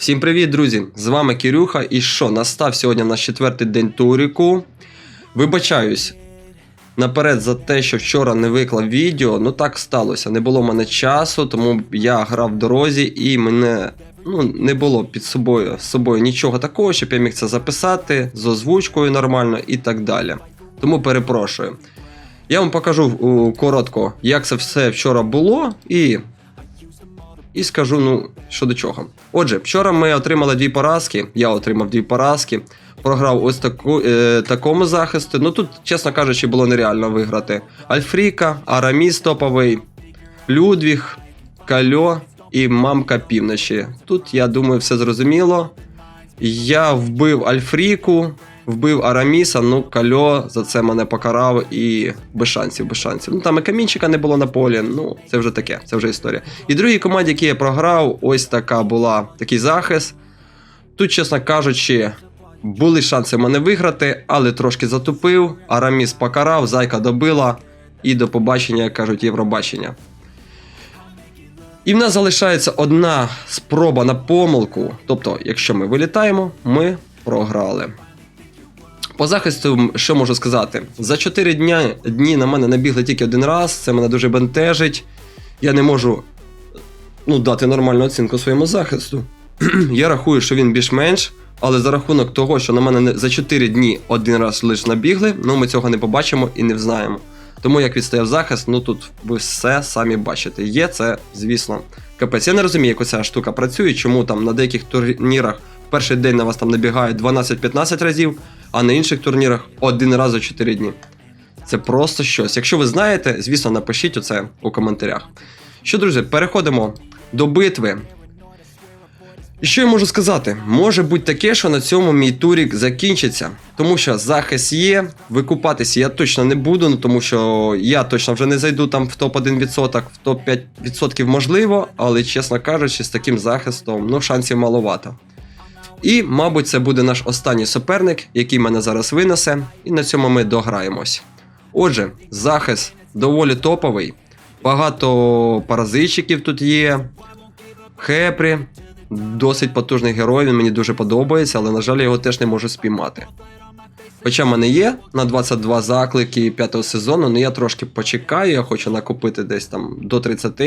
Всім привіт, друзі! З вами Кирюха. І що, настав сьогодні наш четвертий день туріку. Вибачаюсь наперед за те, що вчора не виклав відео. Ну так сталося. Не було в мене часу, тому я грав в дорозі і мене ну, не було під собою собою нічого такого, щоб я міг це записати з озвучкою нормально і так далі. Тому перепрошую. Я вам покажу коротко, як це все вчора було, і і скажу, ну, що до чого. Отже, вчора ми отримали дві поразки. Я отримав дві поразки. Програв ось таку, е, такому захисту. Ну тут, чесно кажучи, було нереально виграти. Альфріка, Араміс топовий, Людвіг, Кальо і Мамка Півночі. Тут, я думаю, все зрозуміло. Я вбив Альфріку, вбив Араміса, ну Кальо за це мене покарав і без шансів, без шансів. Ну там і камінчика не було на полі. Ну, це вже таке, це вже історія. І другій команді, які я програв, ось така була такий захист. Тут, чесно кажучи, були шанси мене виграти, але трошки затупив. Араміс покарав, зайка добила. І до побачення, як кажуть, Євробачення. І в нас залишається одна спроба на помилку. Тобто, якщо ми вилітаємо, ми програли. По захисту, що можу сказати? За 4 дня, дні на мене набігли тільки один раз, це мене дуже бентежить. Я не можу ну, дати нормальну оцінку своєму захисту. Я рахую, що він більш-менш, але за рахунок того, що на мене за 4 дні один раз лише набігли, ну ми цього не побачимо і не взнаємо. Тому як відстояв захист, ну тут ви все самі бачите. Є це, звісно, капець. Я не розумію, як оця штука працює, чому там на деяких турнірах перший день на вас там набігає 12-15 разів, а на інших турнірах один раз за 4 дні. Це просто щось. Якщо ви знаєте, звісно, напишіть оце у коментарях. Що, друзі, переходимо до битви. І що я можу сказати? Може бути таке, що на цьому мій турік закінчиться, тому що захист є, викупатися я точно не буду, ну тому що я точно вже не зайду там в топ-1%, в топ-5% можливо, але чесно кажучи, з таким захистом ну, шансів маловато. І, мабуть, це буде наш останній суперник, який мене зараз винесе, і на цьому ми дограємось. Отже, захист доволі топовий, багато паразитчиків тут є, Хепрі, досить потужний герой, він мені дуже подобається, але, на жаль, я його теж не можу спіймати. Хоча в мене є на 22 заклики 5 сезону, але я трошки почекаю, я хочу накопити десь там до 30.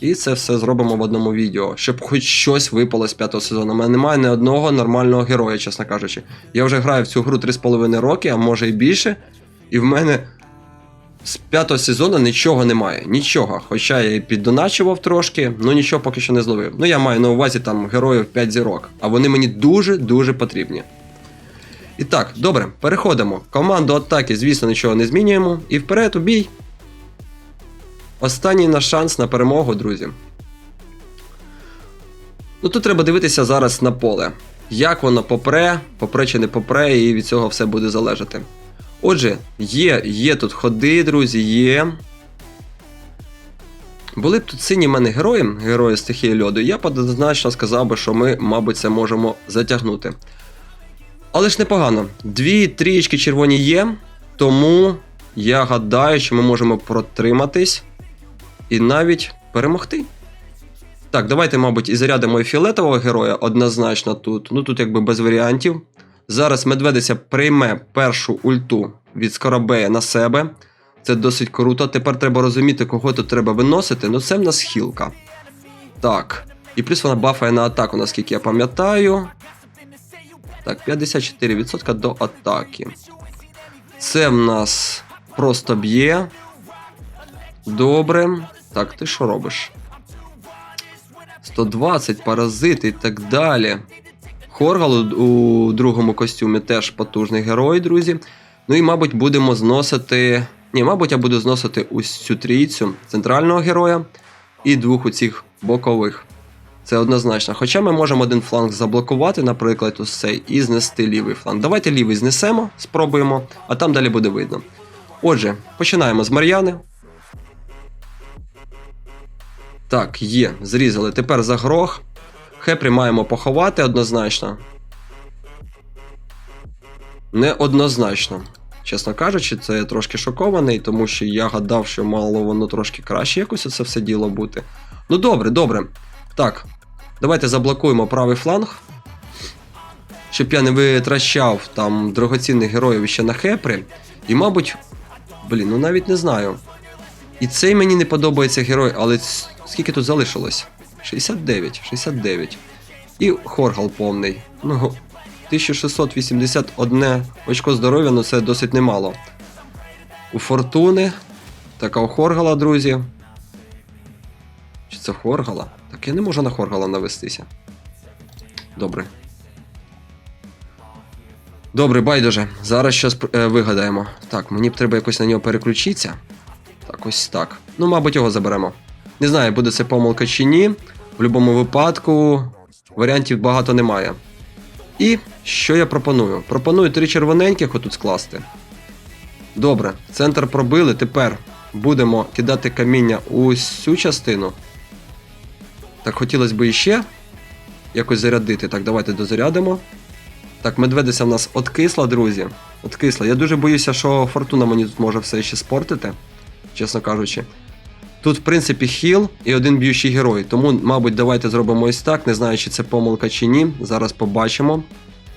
І це все зробимо в одному відео, щоб хоч щось випало з п'ятого сезону. У мене немає ні одного нормального героя, чесно кажучи. Я вже граю в цю гру 3,5 роки, а може і більше. І в мене з п'ятого сезону нічого немає. Нічого. Хоча я і піддоначував трошки, ну нічого поки що не зловив. Ну я маю на увазі там героїв 5 зірок, а вони мені дуже-дуже потрібні. І так, добре, переходимо. Команду атаки, звісно, нічого не змінюємо. І вперед у бій. Останній наш шанс на перемогу, друзі. Ну тут треба дивитися зараз на поле. Як воно попре, попре чи не попре, і від цього все буде залежати. Отже, є, є тут ходи, друзі, є. Були б тут сині мене герої, герої стихії льоду, я б однозначно сказав би, що ми, мабуть, це можемо затягнути. Але ж непогано. Дві трієчки червоні є, тому я гадаю, що ми можемо протриматись і навіть перемогти. Так, давайте, мабуть, і зарядимо фіолетового героя однозначно тут. Ну тут якби без варіантів. Зараз Медведиця прийме першу ульту від Скоробея на себе. Це досить круто. Тепер треба розуміти, кого тут треба виносити. Ну це в нас хілка. Так. І плюс вона бафає на атаку, наскільки я пам'ятаю. Так, 54% до атаки. Це в нас просто б'є. Добре. Так, ти що робиш? 120, паразити і так далі. Хоргал у, другому костюмі теж потужний герой, друзі. Ну і, мабуть, будемо зносити. Ні, мабуть, я буду зносити ось цю трійцю центрального героя і двох у цих бокових. Це однозначно. Хоча ми можемо один фланг заблокувати, наприклад, ось цей, і знести лівий фланг. Давайте лівий знесемо, спробуємо, а там далі буде видно. Отже, починаємо з Мар'яни. Так, є, зрізали. Тепер за грох. Хепрі маємо поховати однозначно. Неоднозначно. Чесно кажучи, це я трошки шокований, тому що я гадав, що мало воно трошки краще якось це все діло бути. Ну добре, добре. Так. Давайте заблокуємо правий фланг. Щоб я не витрачав там дорогоцінних героїв ще на хепри. І, мабуть, блін, ну навіть не знаю. І цей мені не подобається герой, але скільки тут залишилось? 69, 69. І Хоргал повний. Ну, 1681 очко здоров'я, ну це досить немало. У Фортуни. Така у Хоргала, друзі. Чи це Хоргала? Так я не можу на Хоргала навестися. Добре. Добре, байдуже. Зараз щось е, вигадаємо. Так, мені б треба якось на нього переключитися. Так, ось так. Ну, мабуть, його заберемо. Не знаю, буде це помилка чи ні. В будь-якому випадку варіантів багато немає. І що я пропоную? Пропоную три червоненьких отут скласти. Добре, центр пробили. Тепер будемо кидати каміння у цю частину. Так, хотілося б іще якось зарядити. Так, давайте дозарядимо. Так, медведиця в нас откисла, друзі. Откисла. Я дуже боюся, що фортуна мені тут може все ще спортити, чесно кажучи. Тут, в принципі, хіл і один б'ючий герой. Тому, мабуть, давайте зробимо ось так. Не знаю, чи це помилка чи ні. Зараз побачимо.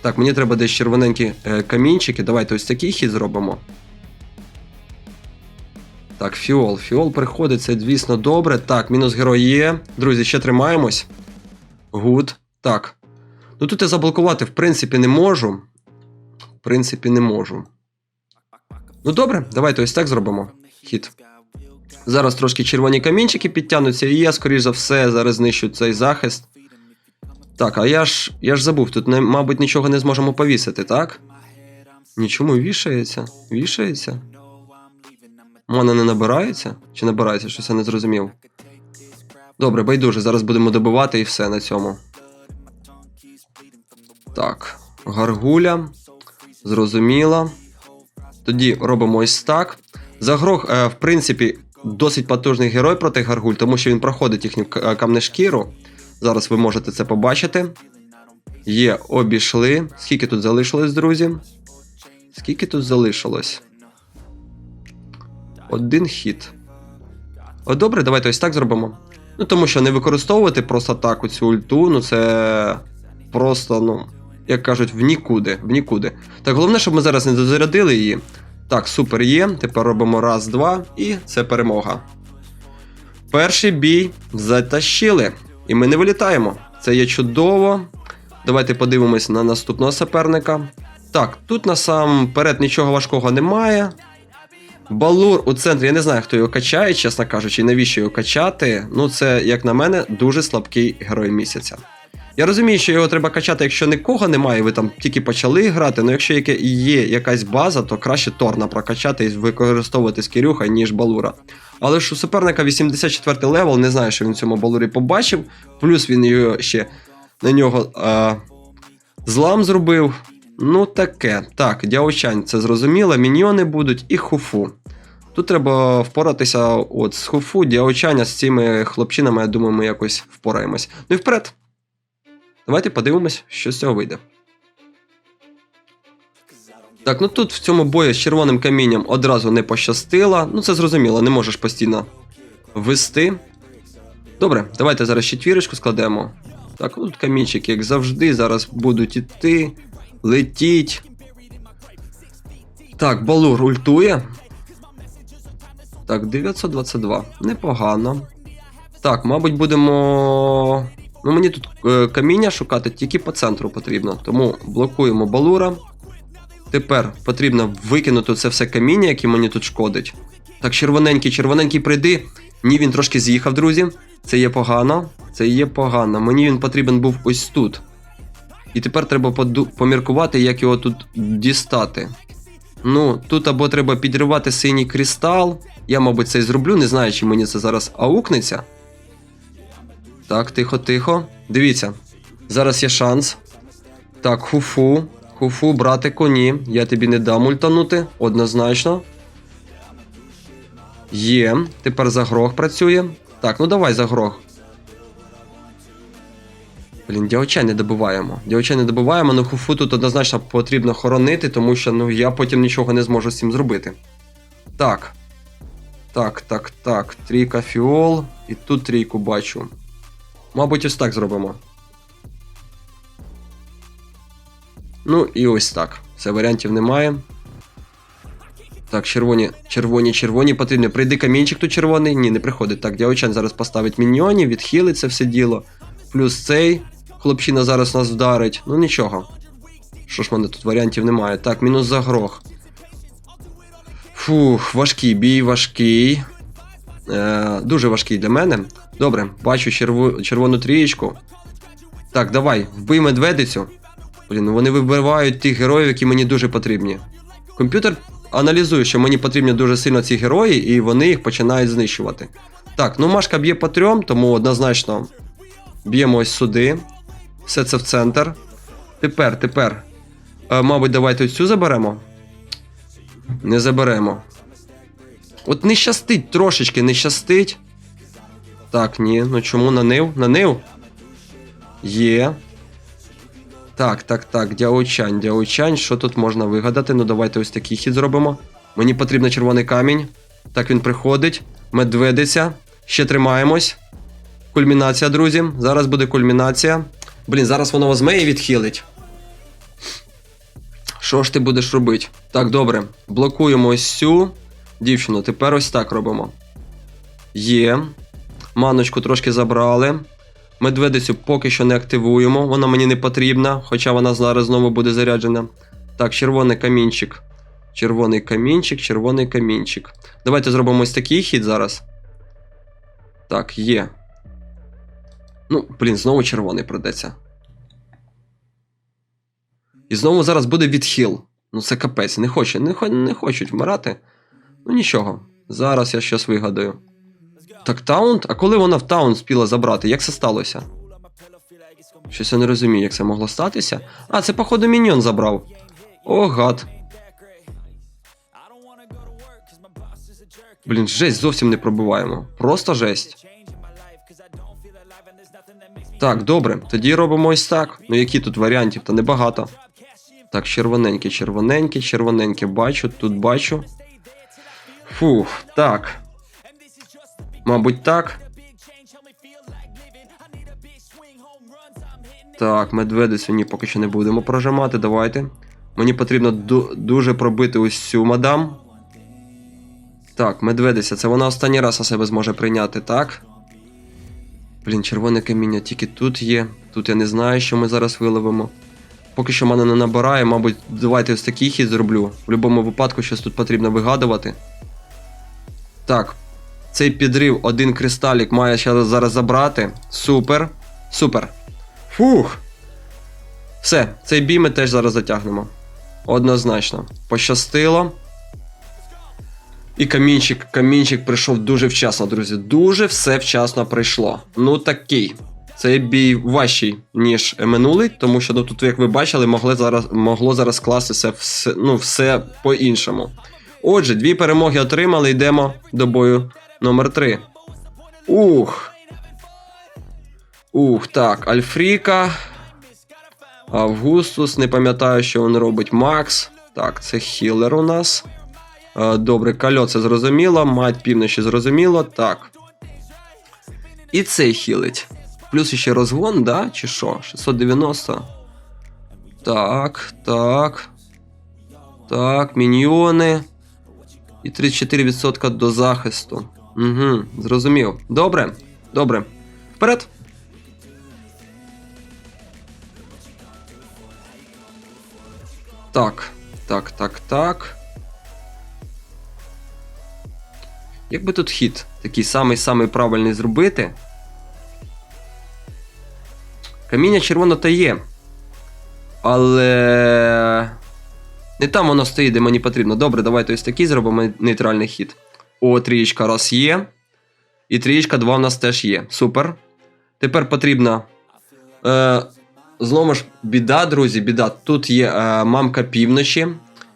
Так, мені треба десь червоненькі е, камінчики. Давайте ось такий хід зробимо. Так, фіол. Фіол приходить, це, звісно, добре. Так, мінус герой є. Друзі, ще тримаємось. Гуд. Так. Ну тут я заблокувати, в принципі, не можу. В принципі, не можу. Ну добре, давайте ось так зробимо. Хід. Зараз трошки червоні камінчики підтягнуться, і я, скоріш за все, зараз знищу цей захист. Так, а я ж я ж забув, тут, не, мабуть, нічого не зможемо повісити, так? Нічому вішається. Вішається. Мана не набирається? Чи набирається? Щось я не зрозумів. Добре, байдуже, зараз будемо добивати і все на цьому. Так, гаргуля. Зрозуміло. Тоді робимо ось так. Загрох, е, в принципі, досить потужний герой проти гаргуль, тому що він проходить їхню е, камнешкіру. Зараз ви можете це побачити. Є, обійшли. Скільки тут залишилось, друзі? Скільки тут залишилось? Один хід. О, добре, давайте ось так зробимо. Ну, тому що не використовувати просто так оцю ульту, ну це просто, ну, як кажуть, в нікуди, в нікуди. Так, головне, щоб ми зараз не дозарядили її. Так, супер є. Тепер робимо раз, два, і це перемога. Перший бій затащили. І ми не вилітаємо. Це є чудово. Давайте подивимось на наступного суперника. Так, тут насамперед нічого важкого немає. Балур у центрі, я не знаю, хто його качає, чесно кажучи, навіщо його качати. Ну, це, як на мене, дуже слабкий герой місяця. Я розумію, що його треба качати, якщо нікого немає, ви там тільки почали грати, але якщо є якась база, то краще Торна прокачати і використовувати з Кирюха, ніж Балура. Але ж у суперника 84 левел, не знаю, що він в цьому Балурі побачив. Плюс він його ще на нього а, злам зробив. Ну таке. Так, Дяочань, це зрозуміло, міньйони будуть і хуфу. Тут треба впоратися от з хуфу, Дяочаня з цими хлопчинами, я думаю, ми якось впораємось. Ну і вперед. Давайте подивимось, що з цього вийде. Так, ну тут в цьому бою з червоним камінням одразу не пощастило. Ну це зрозуміло, не можеш постійно вести. Добре, давайте зараз четвірочку складемо. Так, ну тут камінчики, як завжди, зараз будуть іти, летіть. Так, Балур ультує. Так, 922. Непогано. Так, мабуть, будемо. Ну, мені тут е, каміння шукати тільки по центру потрібно. Тому блокуємо балура. Тепер потрібно викинути це все каміння, яке мені тут шкодить. Так, червоненький, червоненький прийди. Ні, він трошки з'їхав, друзі. Це є погано. Це є погано. Мені він потрібен був ось тут. І тепер треба поміркувати, як його тут дістати. Ну, тут або треба підривати синій кристал. Я, мабуть, це і зроблю, не знаю, чи мені це зараз аукнеться. Так, тихо, тихо. Дивіться. Зараз є шанс. Так, хуфу. Хуфу, братику, ні. Я тобі не дам ультанути, однозначно. Є. Тепер загрох працює. Так, ну давай загрох. Блін, діочай не добиваємо. Діочай не добиваємо, але хуфу тут однозначно потрібно хоронити, тому що ну, я потім нічого не зможу з цим зробити. Так. Так, так, так. Трійка фіол. І тут трійку бачу. Мабуть, ось так зробимо. Ну і ось так. Це варіантів немає. Так, червоні, червоні, червоні потрібно. Прийди камінчик тут червоний. Ні, не приходить. Так, дявочан зараз поставить міньйонів, відхилить це все діло. Плюс цей. Хлопчина зараз нас вдарить. Ну нічого. Що ж в мене тут варіантів немає? Так, мінус загрох. Фух, важкий бій, важкий. Е, дуже важкий для мене. Добре, бачу черву, червону трієчку. Так, давай, вбий медведицю. Блін, вони вибивають тих героїв, які мені дуже потрібні. Комп'ютер аналізує, що мені потрібні дуже сильно ці герої, і вони їх починають знищувати. Так, ну Машка б'є по трьом, тому однозначно б'ємо ось сюди. Все це в центр. Тепер, тепер. Е, мабуть, давайте цю заберемо. Не заберемо. От не щастить трошечки, не щастить. Так, ні, ну чому нанив? Нанив? Є. Так, так, так, дяочань, дяочань, що тут можна вигадати? Ну давайте ось такий хід зробимо. Мені потрібен червоний камінь. Так він приходить. Медведиця. Ще тримаємось. Кульмінація, друзі. Зараз буде кульмінація. Блін, зараз воно возьме і відхилить. Що ж ти будеш робити? Так, добре. Блокуємо ось цю дівчину. Тепер ось так робимо. Є. Маночку трошки забрали. Медведицю поки що не активуємо, вона мені не потрібна, хоча вона зараз знову буде заряджена. Так, червоний камінчик. Червоний камінчик, червоний камінчик. Давайте зробимо ось такий хід зараз. Так, є. Ну, блін, знову червоний придеться. І знову зараз буде відхил. Ну, це капець. Не, хоче, не, не хочуть вмирати. Ну нічого. Зараз я щось вигадаю. Так таунт? А коли вона в таунт спіла забрати? Як це сталося? Щось я не розумію, як це могло статися. А, це, походу, міньйон забрав. О, гад. Блін, жесть, зовсім не пробиваємо. Просто жесть. Так, добре, тоді робимо ось так. Ну які тут варіантів? Та небагато. Так, червоненьке, червоненьке, червоненьке бачу, тут бачу. Фух, так. Мабуть, так. Так, медведицю ні, поки що не будемо прожимати. Давайте. Мені потрібно дуже пробити ось цю мадам. Так, медведиця, це вона останній раз на себе зможе прийняти, так? Блін, червоне каміння тільки тут є. Тут я не знаю, що ми зараз виловимо. Поки що мене не набирає, мабуть, давайте ось такий хід зроблю. В будь-якому випадку щось тут потрібно вигадувати. Так, цей підрив один кристалік має ще зараз забрати. Супер. Супер. Фух. Все, цей бій ми теж зараз затягнемо. Однозначно. Пощастило. І камінчик, камінчик прийшов дуже вчасно, друзі. Дуже все вчасно прийшло. Ну такий. Цей бій важчий, ніж минулий, тому що ну, тут, як ви бачили, могли зараз, могло зараз скластися все, ну, все по-іншому. Отже, дві перемоги отримали, йдемо до бою номер 3. Ух. Ух, так, Альфріка. Августус, не пам'ятаю, що він робить. Макс. Так, це хілер у нас. Е, Добре, кальо це зрозуміло. Мать півночі зрозуміло. Так. І цей хілить. Плюс ще розгон, да? Чи що? 690. Так, так. Так, міньйони. І 34% до захисту. Угу, зрозумів. Добре, добре. Вперед. Так, так, так, так. Як би тут хід такий самий-самий правильний зробити? Каміння червоно та є. Але. Не там воно стоїть, де мені потрібно. Добре, давайте ось такий зробимо нейтральний хід. О, трієчка раз є. І трієчка 2 у нас теж є. Супер. Тепер потрібно. Е, знову ж, біда, друзі, біда. Тут є е, мамка півночі,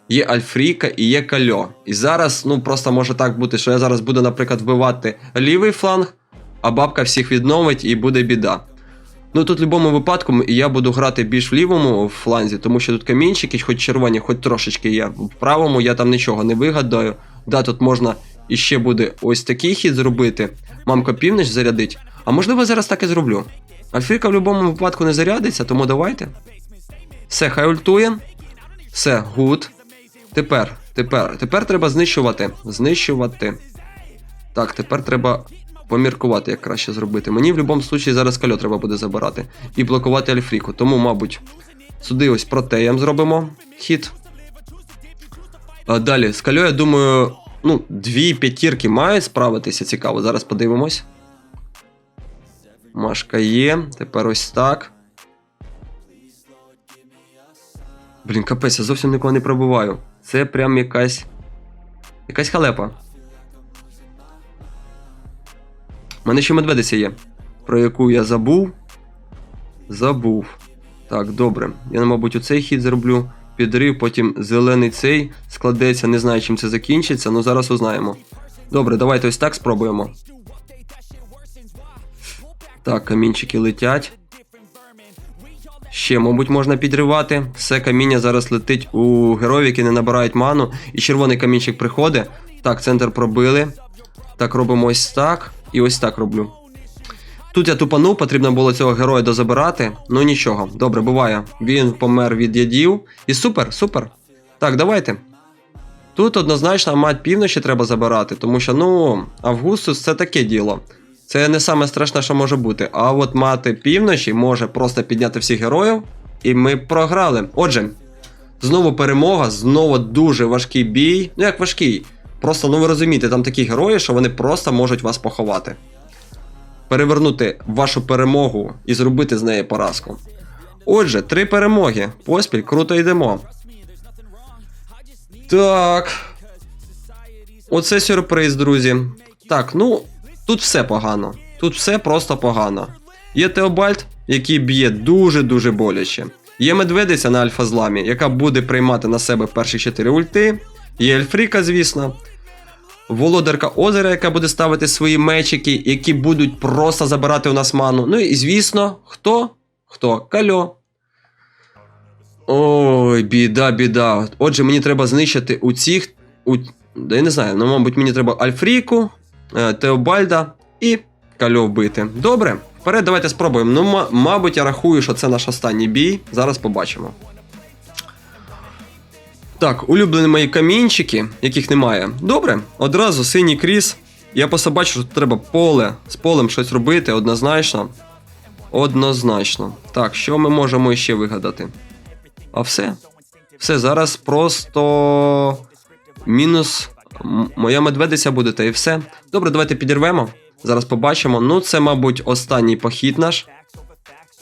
є Альфріка і є Кальо. І зараз, ну просто може так бути, що я зараз буду, наприклад, вбивати лівий фланг, а бабка всіх відновить і буде біда. Ну тут в будь-якому випадку я буду грати більш в лівому фланзі, тому що тут камінчики, хоч червоні, хоч трошечки є. В правому я там нічого не вигадаю. Да, тут можна іще буде ось такий хід зробити. Мамка північ зарядить. А можливо зараз так і зроблю. Альфріка в будь-якому випадку не зарядиться, тому давайте. Все, хай ультує. Все, гуд. Тепер, тепер, тепер треба знищувати. Знищувати. Так, тепер треба поміркувати, як краще зробити. Мені в будь-якому випадку зараз кальо треба буде забирати і блокувати Альфріку. Тому, мабуть, сюди ось протеєм зробимо хід. Далі, з кальо, я думаю, ну, дві п'ятірки мають справитися. Цікаво. Зараз подивимось. Машка є. Тепер ось так. Блін, капець, я зовсім нікого не пробиваю. Це прям якась. Якась халепа. Мене ще медведиця є, про яку я забув. Забув. Так, добре. Я, мабуть, оцей хід зроблю. Підрив, потім зелений цей складеться, не знаю, чим це закінчиться, але зараз узнаємо. Добре, давайте ось так спробуємо. Так, камінчики летять. Ще, мабуть, можна підривати. Все каміння зараз летить у героїв, які не набирають ману. І червоний камінчик приходить. Так, центр пробили. Так, робимо ось так. І ось так роблю. Тут я тупанув, потрібно було цього героя дозабирати. Ну нічого, добре, буває. Він помер від ядів. І супер, супер. Так, давайте. Тут однозначно мать півночі треба забирати, тому що, ну, Августус це таке діло. Це не саме страшне, що може бути. А от мати півночі може просто підняти всіх героїв, і ми програли. Отже, знову перемога, знову дуже важкий бій. Ну як важкий. Просто, ну ви розумієте, там такі герої, що вони просто можуть вас поховати. Перевернути вашу перемогу і зробити з неї поразку. Отже, три перемоги. Поспіль, круто йдемо. Так. Оце сюрприз, друзі. Так, ну, тут все погано. Тут все просто погано. Є Теобальд, який б'є дуже-дуже боляче. Є медведиця на альфа-зламі, яка буде приймати на себе перші 4 ульти. Є Ельфріка, звісно. Володарка озера, яка буде ставити свої мечики, які будуть просто забирати у нас ману. Ну і звісно, хто? Хто? Кальо. Ой, біда, біда. Отже, мені треба знищити у цих. У... Я не знаю, ну, мабуть, мені треба Альфріку, е, Теобальда і Кальо вбити. Добре, вперед, давайте спробуємо. Ну, ма- мабуть, я рахую, що це наш останній бій. Зараз побачимо. Так, улюблені мої камінчики, яких немає. Добре, одразу синій кріс. Я просто бачу, що треба поле з полем щось робити, однозначно. Однозначно. Так, що ми можемо ще вигадати? А все. Все, зараз просто мінус моя медведиця буде, та і все. Добре, давайте підірвемо. Зараз побачимо. Ну, це, мабуть, останній похід наш.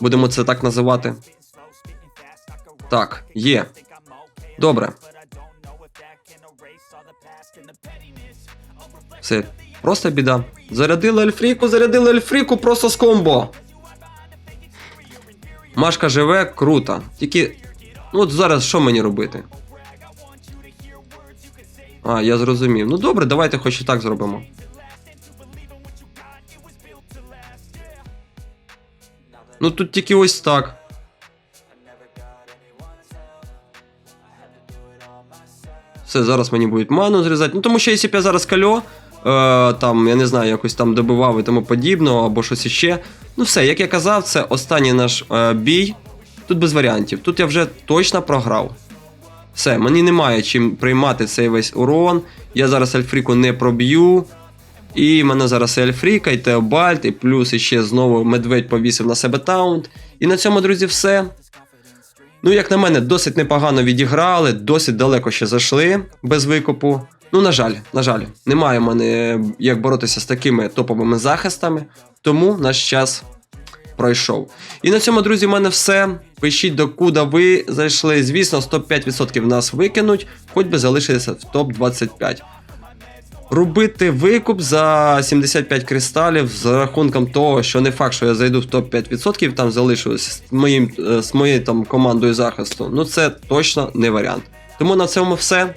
Будемо це так називати. Так, є. Добре. Все, просто біда. Зарядили Ельфріку, зарядили Ельфріку просто з комбо. Машка живе, круто. Тільки. Ну от зараз що мені робити? А, я зрозумів. Ну добре, давайте хоч і так зробимо. Ну тут тільки ось так. Все, зараз мені будуть ману зрізати. Ну тому що якщо б я зараз кальо, е, там, я не знаю, якось там добивав і тому подібного, або щось іще. Ну все, як я казав, це останній наш е, бій. Тут без варіантів. Тут я вже точно програв. Все, мені немає чим приймати цей весь урон. Я зараз Альфріку не проб'ю. І мене зараз і Альфріка, і Теобальд, і плюс іще знову медведь повісив на себе таунт. І на цьому, друзі, все. Ну, як на мене, досить непогано відіграли, досить далеко ще зайшли без викупу. Ну, на жаль, на жаль, немає в мене як боротися з такими топовими захистами, тому наш час пройшов. І на цьому, друзі, в мене все. Пишіть, докуди ви зайшли. Звісно, 105% нас викинуть, хоч би залишилися в топ-25. Робити викуп за 75 кристалів з рахунком того, що не факт, що я зайду в топ-5%, там залишусь з, моїм, е, з моєю там командою захисту. Ну це точно не варіант. Тому на цьому все.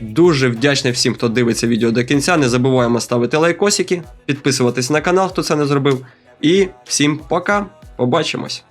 Дуже вдячний всім, хто дивиться відео до кінця. Не забуваємо ставити лайкосики, підписуватись на канал, хто це не зробив. І всім пока. Побачимось.